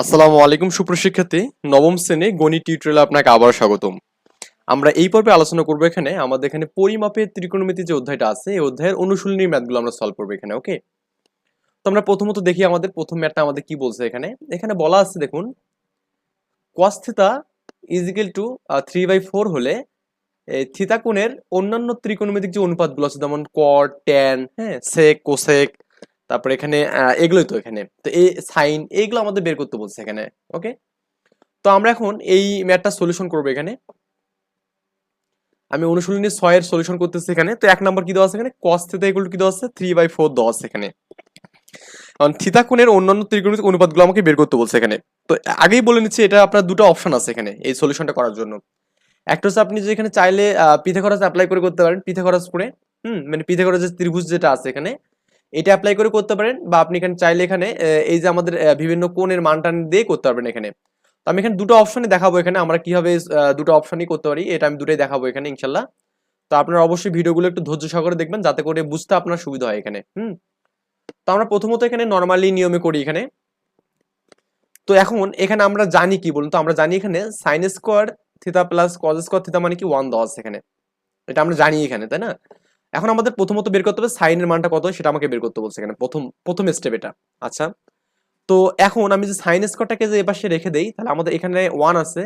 আসসালামু আলাইকুম সুপ্রশিক্ষার্থী নবম শ্রেণি গণিত টিউটোরিয়ালে আপনাকে আবার স্বাগতম। আমরা এই পর্বে আলোচনা করব এখানে আমাদের এখানে পরিমাপের ত্রিকোণমিতি যে অধ্যায়টা আছে, এই অধ্যায়ের অনুশীলনী ম্যাথগুলো আমরা সলভ করব এখানে, ওকে? তো আমরা প্রথমত দেখি আমাদের প্রথম ম্যাথটা আমাদের কি বলছে এখানে। এখানে বলা আছে, দেখুন, cos theta is equal to three by four হলে এই থিতা কোণের অন্যান্য ত্রিকোণমিতিক যে অনুপাতগুলো আছে, যেমন কট ট্যান হ্যাঁ সেক কোসেক তারপরে এখানে এগুলোই তো এখানে। তো এই সাইন এইগুলো আমাদের বের করতে বলছে এখানে, ওকে? তো আমরা এখন এই ম্যাথটা সলিউশন করব এখানে। আমি অনুশীলনী ছয়ের সলিউশন করতেছি এখানে। তো এক নম্বর কি দেওয়া আছে এখানে? cos থিতা ইকুয়াল কি দেওয়া আছে? থ্রি বাই ফোর দেওয়া আছে এখানে। কারণ থিতা কোণের অন্যান্য ত্রিকোণমিতিক অনুপাতগুলো আমাকে বের করতে বলছে এখানে। তো আগেই বলে নিচ্ছি, এটা আপনার দুটো অপশন আছে এখানে, এই সলিউশনটা করার জন্য। একটা হচ্ছে আপনি যে এখানে চাইলে পিথাগোরাস অ্যাপ্লাই করে করতে পারেন পিথাগোরাস করে। হুম মানে পিথাগোরাসের ত্রিভুজ যেটা আছে এখানে এটা অ্যাপ্লাই করে করতে পারেন বা আপনি এখানে চাইলে এখানে এই যে আমাদের বিভিন্ন কোণের মানটা দিয়ে করতে পারবেন এখানে। তো আমি এখানে দুটো অপশনই দেখাবো এখানে, আমরা কীভাবে দুটো অপশনই করতে পারি, এটা আমি দুটোই দেখাবো এখানে ইনশাল্লাহ। তো আপনারা অবশ্যই ভিডিওগুলো একটু ধৈর্য সহকারে দেখবেন, যাতে করে বুঝতে আপনার সুবিধা হয় এখানে, হুম? তো আমরা প্রথমত এখানে নর্মালি নিয়মে করি এখানে। তো এখন এখানে আমরা জানি কি বলুন তো, আমরা জানি এখানে sine square theta plus cos square theta মানে কি? ওয়ান আছে এখানে। এটা আমরা জানি এখানে, তাই না? এখন আমাদের প্রথমত বের করতে হবে সাইনের মানটা কত সেটা আমাকে বের করতে বলছে প্রথম প্রথম স্টেপ এটা। আচ্ছা। তো এখন আমি যে সাইন স্কোয়ারটাকে যে এপাশে রেখে দেই, তাহলে আমাদের এখানে ওয়ান আছে।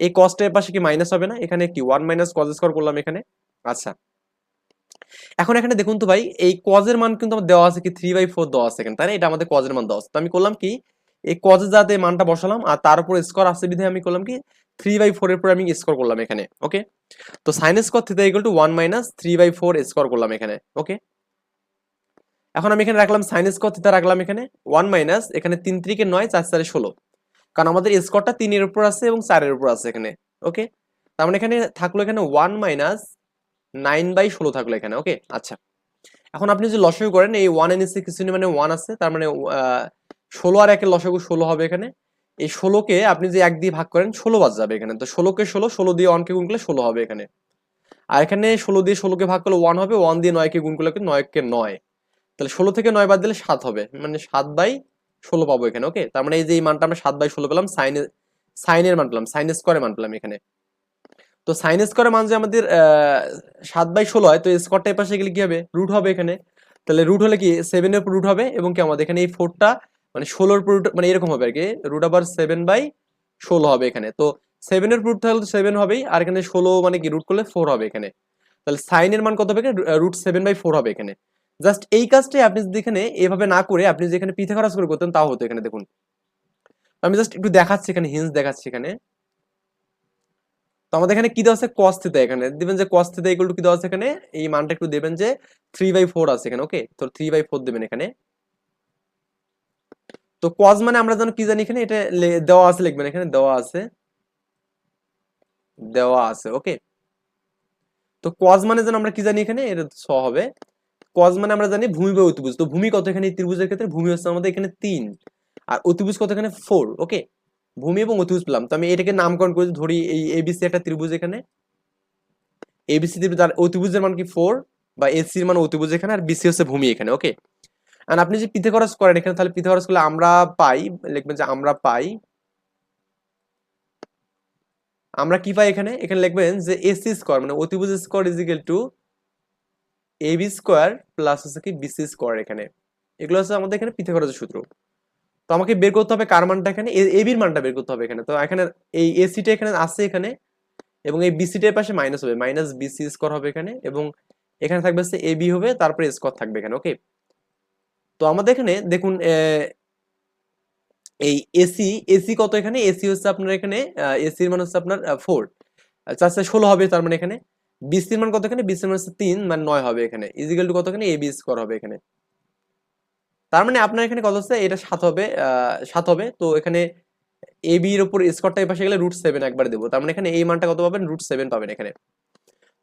এই কস্টের এপাশে কি মাইনাস হবে না? এখানে কি? ওয়ান মাইনাস কজ স্কোয়ার করলাম এখানে। আচ্ছা। এখন এখানে দেখুন তো ভাই, এই কজের মান কিন্তু আমার দেওয়া আছে কি? থ্রি বাই ফোর দেওয়া আছে এখানে। তাই না? এটা আমাদের কজের মান দেওয়া আছে। তো আমি করলাম কি? এই কজের যাতে মানটা বসালাম, আর তার উপর স্কোয়ার আছে বিধে আমি করলাম কি থ্রি বাই ফোর এর পরে আমি স্কোর করলাম এখানে ওকে তো sine square theta equal to one minus three by four square করলাম এখানে ওকে এখন আমি এখানে রাখলাম সাইন স্কোয়ার থিটা রাখলাম এখানে ওয়ান মাইনাস এখানে তিন ত্রিকে নয়, চার চারে ষোলো। কারণ আমাদের স্কোয়ারটা তিনের উপর আছে এবং চারের উপর আছে এখানে ওকে তার মানে এখানে থাকল এখানে ওয়ান মাইনাস নাইন বাই ষোলো থাকল এখানে ওকে আচ্ছা। এখন আপনি যদি লসাগু করেন, এই ওয়ানের নিচে কিছু মানে ওয়ান আছে, তার মানে ষোলো আর একের লসাগু ষোলো হবে এখানে। এই ষোলোকে আপনি যে এক দিয়ে ভাগ করেন, ষোলো বাদ যাবে এখানে। তো ষোলোকে ষোলো ষোলো দিয়ে ওয়ানকে গুণ করলে ষোলো হবে এখানে। আর এখানে ষোলো দিয়ে ষোলোকে ভাগ করলে ওয়ান হবে, ওয়ান দিয়ে নয়কে গুণ করলে নয়কে নয়। তাহলে ষোলো থেকে নয় বাদ দিলে সাত হবে মানে সাত বাই ষোলো পাবো এখানে, ওকে? তার মানে এই যে এই মানটা আমরা সাত বাই ষোলো পেলাম, সাইনে সাইনের মান পেলাম, সাইন স্কোয়ারের মান পেলাম এখানে। তো সাইন স্কোয়ারের মান যে আমাদের সাত বাই ষোলো হয়, তো স্কোয়ারটা এপাশে গেলে কি হবে? রুট হবে এখানে। তাহলে রুট হলে কি সেভেনের রুট হবে এবং কি আমাদের এখানে এই ফোরটা মানে ষোলোর root- মানে এরকম হবে আর কি রুট আবার সেভেন বাই ষোলো হবে এখানে। তো সেভেনের রুট তাহলে সেভেন হবেই, আর এখানে ষোলো মানে কি রুট করলে ফোর হবে এখানে। তাহলে সাইনের মান কত হবে রুট সেভেন বাই ফোর হবে এখানে। জাস্ট এই কাজটাই আপনি যদি এখানে এভাবে না করে আপনি যদি এখানে পিঠে খরচ করে করতেন, তাও হতো এখানে, দেখুন। আমি জাস্ট একটু দেখাচ্ছি এখানে হিন্স দেখাচ্ছি এখানে। তো আমাদের এখানে কি দেওয়া আছে? cos থিটা এখানে। দেবেন যে থিটা ইকুয়াল টু কি দেওয়া আছে এখানে? এই মানটা একটু দেবেন যে থ্রি বাই ফোর আছে এখানে ওকে তো থ্রি বাই ফোর দেবেন এখানে। তো cos মানে আমরা যেন কি জানি এখানে, এটা দেওয়া আছে লিখবেন, এখানে দেওয়া আছে। দেওয়া আছে ওকে তো cos মানে যেন আমরা কি জানি এখানে, এটা ছ হবে। cos মানে আমরা জানি ভূমি বা অতিভুজ। তো ভূমি কত এখানে? ত্রিভুজের ক্ষেত্রে ভূমি হচ্ছে আমাদের এখানে তিন। আর অতিভুজ কত এখানে? ফোর ওকে ভূমি এবং অতিভুজ পেলাম। তো আমি এটাকে নামকরণ করেছি ধরি, এই এবিসি একটা ত্রিভুজ এখানে। এবিসি ত্রিভুজ, আর অতিভুজের মান কি? ফোর বা এসির মান অতিভুজ এখানে, আর বিসি হচ্ছে ভূমি এখানে ওকে আর আপনি যে পিথাগোরাস করেন, এখানে তাহলে পিথাগোরাস করলে আমরা পাই, লিখবেন যে আমরা পাই। আমরা কি পাই এখানে? এখানে লিখবেন যে এসি স্কোয়ার মানে অতিভুজ square is equal to AB square plus হচ্ছে কি বিসি স্কোয়ার এখানে। এগুলো হচ্ছে আমাদের এখানে পিথাগোরাসের সূত্র। তো আমাকে বের করতে হবে কার মানটা এখানে? এ এবির মানটা বের করতে হবে এখানে। তো এখানে এই এসিটা এখানে আছে এখানে, এবং এই বিসিটার পাশে মাইনাস হবে। মাইনাস বিসি স্কোয়ার হবে এখানে, এবং এখানে থাকবে হচ্ছে এবি হবে, তারপরে স্কোয়ার থাকবে এখানে ওকে তো আমাদের এখানে দেখুন এই এসি এসি কত এখানে? এসি হচ্ছে আপনার এখানে এসির মান হচ্ছে আপনার ফোর চার চার ষোলো হবে তার মানে এখানে। বিসির মান কত এখানে? বিসির মান হচ্ছে তিন মানে নয় হবে এখানে। ইজিক্যাল টু কত এখানে? এবি স্কোয়ার হবে এখানে। তার মানে আপনার এখানে কত হচ্ছে? এটা সাত হবে সাত হবে। তো এখানে এ বি এর উপর স্কোয়ারটা এই পাশে গেলে রুট সেভেন একবার দেবো। তার মানে এখানে এই মানটা কত পাবেন? রুট সেভেন পাবেন এখানে।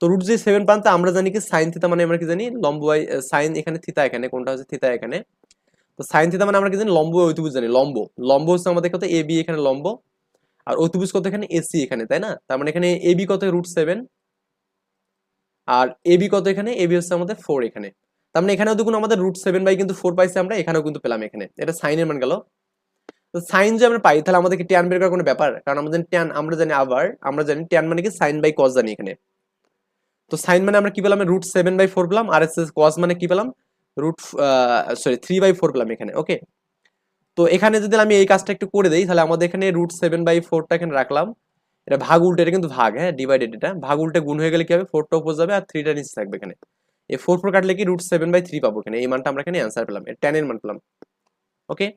তো রুট যে সেভেন পান তা আমরা জানি কি সাইন থিতা মানে আমরা কি জানি? লম্ব বাই সাইন এখানে থিতা এখানে, কোনটা হচ্ছে থিতা এখানে। তো সাইন থিতা মানে আমরা কি জানি? লম্ব বাই অতিভুজ জানি, লম্ব। লম্ব হচ্ছে আমাদের কত? এ বি এখানে লম্ব। আর অতিভুজ কত এখানে? এসি এখানে, তাই না? তার মানে এখানে এ বি কত? রুট সেভেন আর এ বি কত এখানে? এ বি হচ্ছে আমাদের ফোর এখানে। তার মানে এখানেও দেখুন আমাদের রুট সেভেন বাই কিন্তু ফোর পাইছি আমরা, এখানেও কিন্তু পেলাম এখানে। এটা সাইনের মান গেল। তো সাইন যে আমরা পাই, তাহলে আমাদেরকে ট্যান বের করার কোনো ব্যাপার? কারণ আমাদের ট্যান আমরা জানি আবার, আমরা জানি ট্যান মানে কি? সাইন বাই কস জানি এখানে। তো সাইন মানে আমরা কি পেলাম? রুট সেভেন বাই ফোর পেলাম আর এস এস কস মানে কি পেলাম? Root sorry three by four পেলাম এখানে ওকে তো এখানে যদি আমি এই কাজটা একটু করে দিই, তাহলে আমাদের এখানে রুট সেভেন বাই ফোরটা এখানে রাখলাম। এটা ভাগ উল্টে, এটা কিন্তু ভাগ হ্যাঁ ডিভাইডেড এটা। ভাগ উল্টে গুণ হয়ে গেলে কি হবে? ফোরটা উপর যাবে আর থ্রিটা নিচে থাকবে এখানে। এই ফোর ফোর কাটলে কি রুট সেভেন বাই থ্রি পাবো এখানে? এই মানটা আমরা এখানে অ্যান্সার পেলাম টেনের মান পেলাম ওকে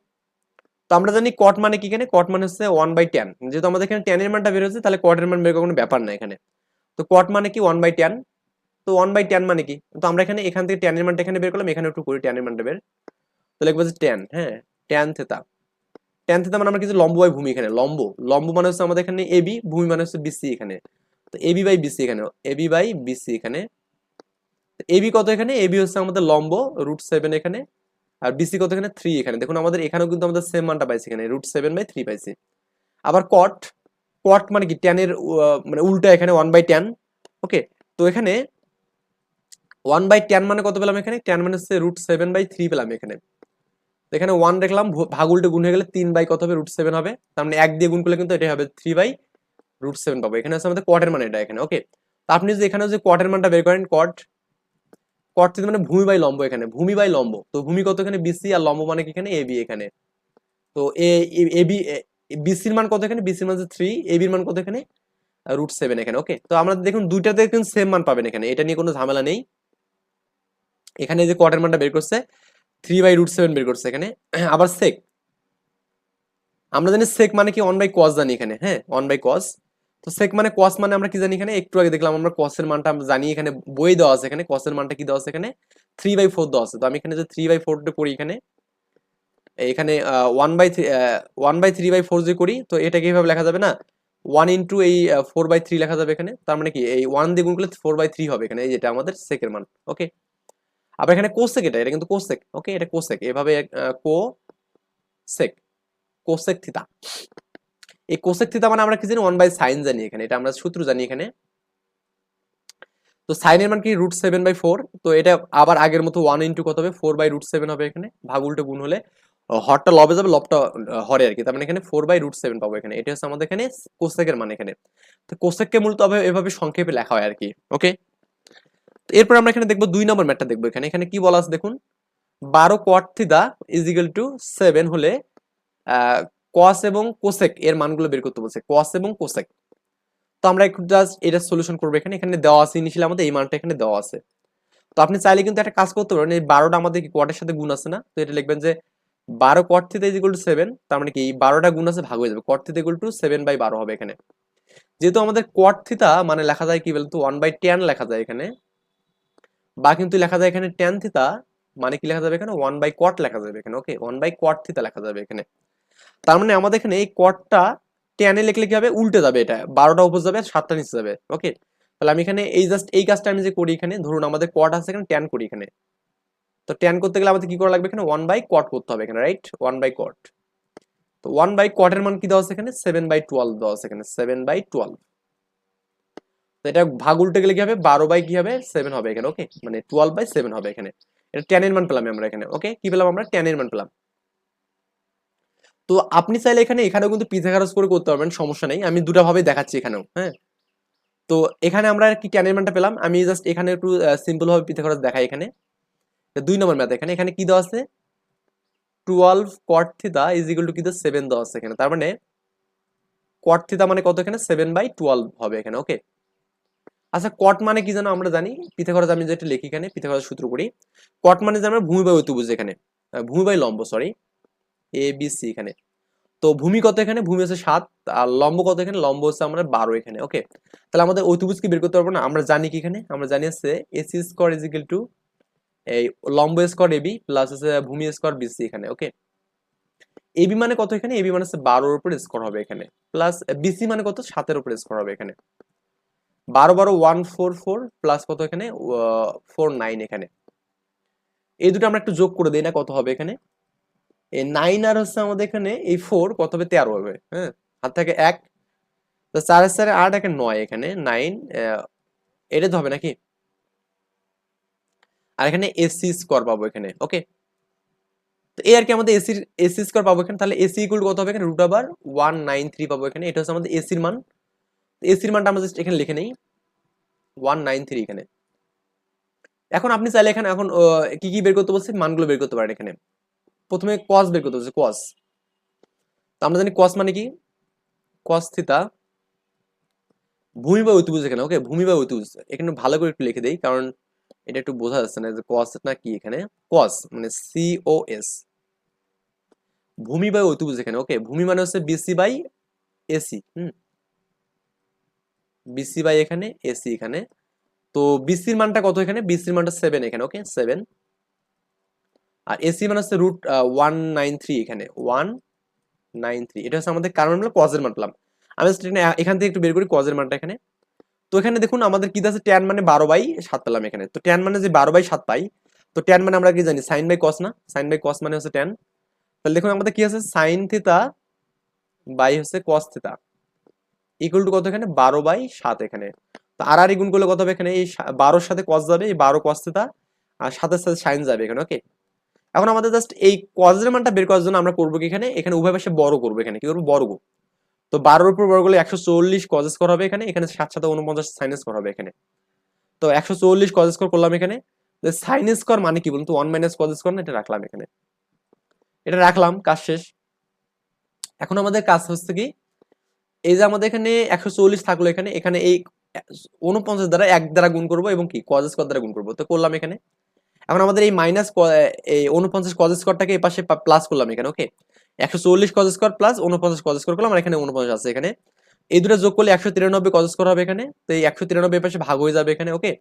তো আমরা জানি কট মানে কি এখানে? কট মানে হচ্ছে ওয়ান বাই টেন যেহেতু আমাদের এখানে টেনের মানটা বের হচ্ছে তাহলে কটের মান বের কোনো ব্যাপার না এখানে। তো কট মানে কি? ওয়ান বাই টেন তো ওয়ান বাই টেন মানে কি? তো আমরা এখানে, এখান থেকে টেনের মানটা এখানে বের করলাম, এখানে একটু করি টেনের মানটা বের। তো লিখব যে টেন হ্যাঁ? টেন থেতা টেন থেতা মানে আমরা কিছু লম্ব বাই ভূমি এখানে? লম্ব। লম্ব মানে হচ্ছে আমাদের এখানে এবি ভূমি মানে হচ্ছে বিসি এখানে। তো এবি বাই বিসি এখানে। এবি বাই বিসি এখানে। এবি কত এখানে? এবি হচ্ছে আমাদের লম্ব রুট সেভেন এখানে। আর বিসি কত এখানে? থ্রি এখানে। দেখুন, আমাদের এখানেও কিন্তু আমাদের সেম মানটা পাইছি এখানে রুট সেভেন বাই থ্রি পাইছি। আবার কট কট মানে কি টেনের মানে উল্টা এখানে ওয়ান বাই টেন ওকে তো এখানে ওয়ান বাই টেন মানে কত পেলাম এখানে? টেন মানে হচ্ছে রুট সেভেন বাই থ্রি পেলাম এখানে। এখানে ওয়ান দেখলাম ভাগ উল্টে গুণ হয়ে গেলে তিন বাই কত হবে? রুট সেভেন হবে। তার মানে এক দিয়ে গুণ করলে কিন্তু এটা হবে থ্রি বাই রুট সেভেন পাবো। এখানে আছে আমাদের কোয়ার্টের মানে এটা এখানে ওকে তো আপনি যদি এখানে যে কোয়ার্টের মানটা বের করেন কট কট থেকে মানে ভূমি বাই লম্ব এখানে, ভূমি বাই লম্ব। তো ভূমি কত এখানে? বিসি আর লম্ব মানে কি এখানে? এবি এখানে। তো এ এবি বিসির মান কত এখানে? বিসির মান হচ্ছে থ্রি এবির মান কত এখানে? রুট সেভেন এখানে ওকে তো আমরা দেখুন দুইটাতে কিন্তু সেম মান পাবেন এখানে, এটা নিয়ে কোনো ঝামেলা নেই। এখানে যে কোয়ার্টার মানটা বের করছে থ্রি বাই রুট সেভেন বের করছে এখানে। আবার সেক আমরা জানি সেক মানে কি ওয়ান বাই কস জানি এখানে হ্যাঁ? ওয়ান বাই কস তো সেক মানে কস মানে আমরা কি জানি এখানে? একটু আগে দেখলাম আমরা কসের মানটা আমরা জানি এখানে বই দেওয়া আছে এখানে কসের মানটা কি দেওয়া আছে এখানে? থ্রি বাই ফোর দেওয়া আছে। তো আমি এখানে যে থ্রি বাই ফোরটা করি এখানে এখানে one by three one by three by four যে করি, তো এটা কীভাবে লেখা যাবে না? ওয়ান ইন্টু এই ফোর বাই থ্রি লেখা যাবে এখানে। তার মানে কি? এই ওয়ান দিয়ে গুণ করলে ফোর বাই থ্রি হবে এখানে। এই যেটা আমাদের সেকের মান। ওকে আবার এখানে কোসেক এটা এটা কিন্তু কোসেক ওকে এটা কোসেক এভাবে কো সেক কোসেক থিতা এই কোসেক থিতা মানে আমরা কি জানি? ওয়ান বাই সাইন জানি এখানে। এটা আমরা সূত্র জানি এখানে। তো সাইনের মান কি? রুট সেভেন বাই ফোর তো এটা আবার আগের মতো ওয়ান ইন্টু কত হবে? ফোর বাই রুট সেভেন হবে এখানে। ভাগ উল্টো গুণ হলে হরটা লবে যাবে লবটা হরে আর কি তার মানে এখানে ফোর বাই রুট সেভেন পাবো এখানে। এটা হচ্ছে আমাদের এখানে কোসেকের মান এখানে। তো কোসেককে মূলত এভাবে সংক্ষেপে লেখা হয় আর কি ওকে এরপর আমরা এখানে দেখব দুই নম্বর ম্যাটটা দেখব এখানে। এখানে কি বলা আছে দেখুন? বারো cot theta is equal to seven হলে কস এবং কোসেক এর মানগুলো বের করতে বলছে। কস এবং কোসেক তো আমরা একটু জাস্ট এটা সলিউশন করব এখানে। এখানে দেওয়া আছে ইনিশিয়ালি আমাদের, এই মানটা এখানে দেওয়া আছে। তো আপনি চাইলে কিন্তু একটা কাজ করতে পারেন, এই বারোটা আমাদের কি কোয়াটের সাথে গুণ আছে না? তো এটা লিখবেন যে বারো cot theta is to seven তার মানে কি এই বারোটা গুণ আছে, ভাগ হয়ে যাবে। Cot theta to seven by বারো হবে এখানে। যেহেতু আমাদের কোয়াট থিতা মানে লেখা যায় কি বলতো? ওয়ান বাই টেন লেখা যায় এখানে। বা কিন্তু লেখা যায় এখানে টেন থিতা মানে কি লেখা যাবে এখানে? ওয়ান বাই কট লেখা যাবে এখানে ওকে ওয়ান বাই কট থিতা লেখা যাবে এখানে। তার মানে আমাদের এখানে এই কটটা টেনে লিখলে কি হবে? উল্টে যাবে এটা। বারোটা উপর যাবে, সাতটা নিচে যাবে ওকে তাহলে আমি এখানে এই জাস্ট এই কাজটা আমি যে করি এখানে, ধরুন আমাদের কট আছে এখানে টেন করি এখানে। তো টেন করতে গেলে আমাদের কি করা লাগবে এখানে? ওয়ান বাই কট করতে হবে এখানে রাইট ওয়ান বাই কট তো ওয়ান বাই কটের মান কি দেওয়া আছে এখানে? সেভেন বাই টুয়েলভ দেওয়া আছে এখানে সেভেন বাই টুয়েলভ তো এটা ভাগ উল্টে গেলে কি হবে? বারো বাই কি হবে? সেভেন হবে এখানে ওকে মানে টুয়েলভ বাই সেভেন হবে এখানে। এটা টেন এর মান পেলাম আমরা এখানে ওকে কি পেলাম আমরা? টেন এর মান পেলাম। তো আপনি চাইলে এখানে, এখানেও কিন্তু পিথাগোরাস করে করতে পারবেন, সমস্যা নেই। আমি দুটা ভাবে দেখাচ্ছি এখানেও হ্যাঁ? তো এখানে আমরা কি টেনের মানটা পেলাম? আমি জাস্ট এখানে একটু সিম্পল ভাবে খরচ দেখাই এখানে। দুই নম্বর ম্যাথ এখানে এখানে কি দেওয়া আছে? Twelve cot theta is equal to কি সেভেন দেওয়া আছে এখানে। তার মানে কট থিতা মানে কত এখানে? সেভেন বাই টুয়েলভ হবে এখানে ওকে আচ্ছা কট মানে কি জানো? আমরা জানি, পিথাগোরাস আমি যেটা লিখি এখানে, পিথাগোরাস সূত্র করি কট মানে যে আমরা ভূমি বাই অতিভুজ এখানে। ভূমি বাই লম্ব সরি এ বি সি এখানে। তো ভূমি কত এখানে? ভূমি হচ্ছে সাত, আর লম্ব কত এখানে? লম্ব হচ্ছে আমরা বারো এখানে ওকে তাহলে আমাদের অতিভুজ কি বের করতে পারব না? আমরা জানি কি এখানে? আমরা জানি হচ্ছে AC square is equal to এই লম্ব স্কোয়ার এবি প্লাস হচ্ছে ভূমি স্কোয়ার বিসি এখানে ওকে এবি মানে কত এখানে? এবি মানে হচ্ছে বারোর উপর স্কোয়ার হবে এখানে প্লাস বিসি মানে কত? সাতের উপর স্কোয়ার হবে এখানে। বারো বারো ওয়ান ফোর ফোর প্লাস কত এখানে? ফোর নাইন এখানে। এই দুটো আমরা একটু যোগ করে দিই না কত হবে এখানে। এই নাইন আর হচ্ছে আমাদের এখানে, এই ফোর কত হবে? তেরো হবে হ্যাঁ? হাত থেকে এক, তো চারের চারে আট একে নয় এখানে নাইন এটা তো হবে নাকি? আর এখানে এসি স্কোয়ার পাবো এখানে ওকে তো এই আর কি আমাদের এসির এসি স্কোয়ার পাবো এখানে, তাহলে এসি ইকুয়াল কত হবে এখানে? রুট আবার ওয়ান নাইন থ্রি পাবো এখানে, এটা হচ্ছে আমাদের এসির মান। এসির মানটা আমরা জাস্ট এখানে লিখে নেই ওয়ান নাইন থ্রি এখানে। এখন আপনি চাইলে এখানে এখন কি কি বের করতে বলছে? মানগুলো বের করতে পারেন এখানে। প্রথমে কস বের করতে বলছে কস তো আমরা জানি কস মানে কি? কস থিতা ভূমি বা অতিভুজ এখানে ওকে ভূমি বা অতিভুজ। এখানে ভালো করে একটু লিখে দেই, কারণ এটা একটু বোঝা যাচ্ছে না যে কস না কি এখানে? কস মানে সি ও এস ভূমি বাই অতিভুজ এখানে ওকে ভূমি মানে হচ্ছে BC by AC hmm? BC by এখানে এসি এখানে। তো বিসির মানটা কত এখানে? বিসির মানটা সেভেন এখানে ওকে সেভেন আর এসি মানে হচ্ছে রুট ওয়ান নাইন থ্রি এখানে ওয়ান নাইন থ্রি এটা হচ্ছে আমাদের কারণ হলো কজের মান পেলাম। আমি এখান থেকে একটু বের করি কজের মানটা এখানে। তো এখানে দেখুন আমাদের কি আছে? ট্যান মানে বারো বাই সাত পেলাম এখানে। তো ট্যান মানে যে বারো বাই সাত পাই, তো ট্যান মানে আমরা কি জানি? সাইন বাই কস না? সাইন বাই কস মানে হচ্ছে ট্যান তাহলে দেখুন আমাদের কি আছে? সাইন থিতা বাই হচ্ছে কস থিতা ইকুয়াল টু কত এখানে? বারো বাই সাত এখানে। তো আর আর গুণ করলে কত হবে এখানে? এই বারোর সাথে কস যাবে, এই বারো কস থিতা আর সাতের সাথে সাইন যাবে এখানে ওকে এখন আমাদের জাস্ট এই কজের মানটা বের করার জন্য আমরা করব কি এখানে? এখানে উভয় পাশে বড় করব এখানে। কি করব? বর্গ তো বারোর উপর বর্গ করলে একশো চল্লিশ কজ স্কোর হবে এখানে এখানে সাত সাথে উনপঞ্চাশ সাইন স্কোর হবে এখানে। তো একশো চল্লিশ কজ স্কোর করলাম এখানে সাইন স্কোর মানে কি বলুন তো? ওয়ান মাইনাস কজ স্কোর না? এটা রাখলাম এখানে। এটা রাখলাম, কাজ শেষ। এখন আমাদের কাজ হচ্ছে কি, এই যে আমাদের এখানে একশো চল্লিশ থাকল এখানে এখানে এই উনপঞ্চাশ দ্বারা এক দ্বারা গুণ করব এবং কি কজ স্কোর দ্বারা গুণ করব। তো করলাম এখানে। এখন আমাদের এই মাইনাস এই উনপঞ্চাশ কজ স্কোরটাকে এই পাশে প্লাস করলাম এখানে ওকে একশো চল্লিশ কজ স্কোয়ার প্লাস উনপঞ্চাশ কজ স্কোয়ার করলাম এখানে উনপঞ্চাশ আছে এখানে। এই দুটো যোগ করলে একশো তিরানব্বই কজ স্কোয়ার হবে এখানে। তো এই পাশে ভাগ হয়ে যাবে এখানে ওকে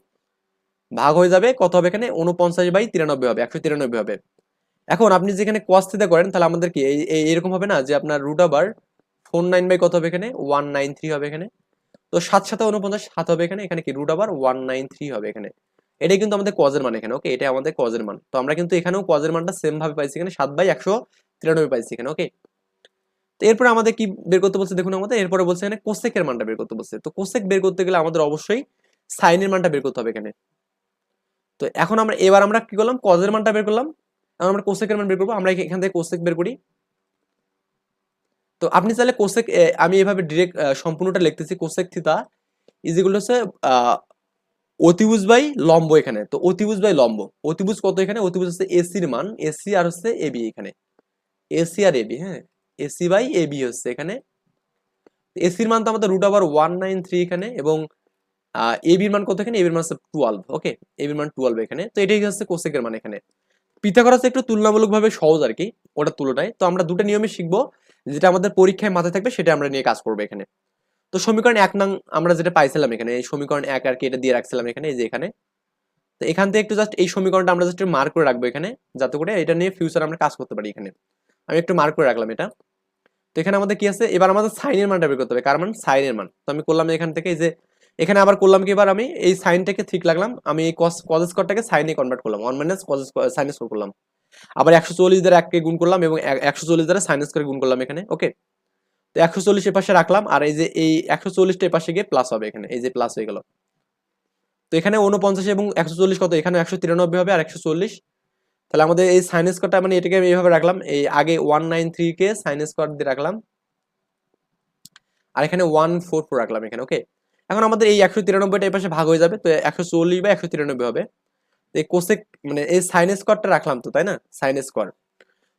ভাগ হয়ে যাবে, কত হবে এখানে? উনপঞ্চাশ বাই তিরানব্বই হবে, একশো তিরানব্বই হবে। এখন আপনি যেখানে কস করেন, তাহলে আমাদের কি এরকম হবে না যে আপনার রুট আবার ফোর নাইন বাই কত হবে এখানে? ওয়ান নাইন থ্রি হবে এখানে। তো সাত সাথে উনপঞ্চাশ সাত হবে এখানে এখানে কি রুট আবার ওয়ান নাইন থ্রি হবে এখানে। এটাই কিন্তু আমাদের কজের মান এখানে ওকে এটা আমাদের কজের মান। তো আমরা কিন্তু এখানেও কজের মানটা সেম ভাবে পাইছি এখানে, সাত বাই একশো তিরানব্বই পাইছি এখানে ওকে তো এরপরে আমাদের কি বের করতে বলছে? দেখুন আমাদের, এরপরে বলছে এখানে কোসেকের মানটা বের করতে বলছে। তো কোসেক বের করতে গেলে আমাদের অবশ্যই সাইনের মানটা বের করতে হবে এখানে। তো এখন আমরা, এবার আমরা কি করলাম? কজের মানটা বের করলাম। এখন আমরা কোসেকের মান বের করব। আমরা এখান থেকে কোসেক বের করি। তো আপনি চাইলে কোসেক আমি এভাবে ডিরেক্ট সম্পূর্ণটা লিখতেছি। কোসেক থিতা ইজিগুলো হচ্ছে অতিভুজ বাই লম্ব এখানে। তো অতিভুজ বাই লম্ব। অতিভুজ কত এখানে? অতিভুজ হচ্ছে এসির মান। এসি আর হচ্ছে এবি এখানে। এসি আর এবি হ্যাঁ? এসি বাই এবি হচ্ছে এখানে। এসির মান তো আমাদের রুট আবার ওয়ান নাইন থ্রি এখানে এবং এবির মান কত এখানে? এবির মান হচ্ছে টুয়েলভ ওকে এবির মান টুয়েলভ এখানে। তো এটাই হচ্ছে কোসেকের মান এখানে। পিথাগোরাস একটু তুলনামূলকভাবে সহজ আর কি ওটা তুলনায়। তো আমরা দুটো নিয়মে শিখব, যেটা আমাদের পরীক্ষায় মাথায় থাকবে, সেটা আমরা নিয়ে কাজ করব এখানে। তো সমীকরণ এক নং আমরা যেটা পাইছিলাম এখানে, এই সমীকরণ এক আর কি এটা দিয়ে রাখছিলাম এখানে, এই যে এখানে। তো এখান থেকে একটু জাস্ট এই সমীকরণটা আমরা জাস্ট মার্ক করে রাখব এখানে, যাতে করে এটা নিয়ে ফিউচার আমরা কাজ করতে পারি এখানে। আমি একটু মার্ক করে রাখলাম এটা। তো এখানে আমাদের কি আছে? এবার আমাদের সাইনের মানটা বের করতে হবে। কার মান? সাইনের মান। তো আমি করলাম এখান থেকে যে, এখানে আবার করলাম কি এবার আমি? এই সাইনটাকে ঠিক লাগলাম আমি এই কস কজ স্কোয়ারটাকে সাইনে কনভার্ট করলাম। One minus cos sine square করলাম। আবার একশো চল্লিশ দ্বারা এককে গুণ করলাম এবং একশো চল্লিশ দ্বারা সাইন স্কোয়ার গুণ করলাম এখানে। ওকে? তো একশো চল্লিশ এ পাশে রাখলাম। আর এই যে, এই একশো চল্লিশটা এ পাশে গিয়ে প্লাস হবে এখানে। এই যে প্লাস হয়ে গেল। তো এখানে উনপঞ্চাশ এবং একশো চল্লিশ কত? এখানে একশো তিরানব্বই হবে আর একশো চল্লিশ তাহলে আমাদের এই সাইন স্কোয়ারটা মানে এটাকে আমি এইভাবে রাখলাম, এই আগে ওয়ান নাইন থ্রি কে সাইন স্কোয়ার দিয়ে রাখলাম। আর এখানে ওয়ান ফোর ফোর রাখলাম এখানে ওকে এখন আমাদের এই একশো তিরানব্বইটা এই পাশে ভাগ হয়ে যাবে, তো একশো চল্লিশ বা একশো তিরানব্বই হবে। এই কোসেক মানে এই সাইন স্কোয়ারটা রাখলাম তো, তাই না? সাইন স্কোয়ার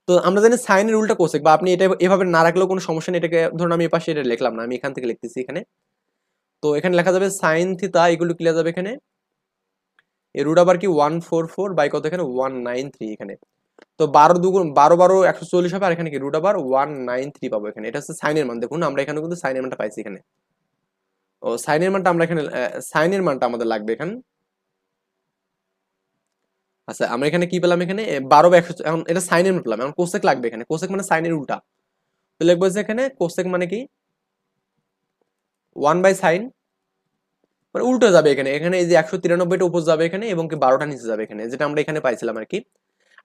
তো আমরা জানি সাইনের রুলটা কোসেক বা আপনি এটা এভাবে না রাখলেও কোনো সমস্যা নেই, এটাকে ধরুন আমি এই পাশে এটা লিখলাম না, আমি এখান থেকে লিখতেছি এখানে। তো এখানে লেখা যাবে সাইন থিতা এগুলো কি যাবে এখানে। এই রুট আবার কি? ওয়ান ফোর ফোর বাই কত এখানে? ওয়ান নাইন থ্রি এখানে। তো বারো দুগুণ, বারো বারো একশো চল্লিশ হবে, আর এখানে কি? রুট আবার ওয়ান নাইন থ্রি পাবো এখানে। এটা হচ্ছে সাইনের মান। দেখুন, আমরা এখানে কিন্তু সাইনের মানটা পাইছি এখানে। ও সাইনের মানটা আমরা এখানে সাইনের মানটা আমাদের লাগবে এখানে। আচ্ছা আমরা এখানে কি পেলাম এখানে? বারো বা একশো এখন এটা সাইনের মান পেলাম। এখন কোসেক লাগবে এখানে। কোসেক মানে সাইনের উল্টা। তো লিখব যে এখানে কোসেক মানে কি? ওয়ান বাই সাইন মানে উল্টো যাবে এখানে। এখানে এই যে একশো তিরানব্বইটা উপর যাবে এখানে এবং কি বারোটা নিচে যাবে এখানে, যেটা আমরা এখানে পাইছিলাম আর কি।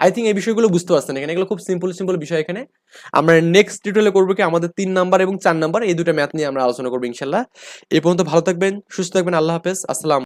আই থিঙ্ক এই বিষয়গুলো বুঝতে পারছেন এখানে। এগুলো খুব সিম্পল সিম্পল বিষয় এখানে। আমরা নেক্সট টিউটোরিয়ালে করব কি আমাদের তিন নাম্বার এবং চার নাম্বার, এই দুটো ম্যাথ নিয়ে আমরা আলোচনা করব ইনশাল্লাহ। এই পর্যন্ত ভালো থাকবেন, সুস্থ থাকবেন, আল্লাহ হাফেজ, আসসালাম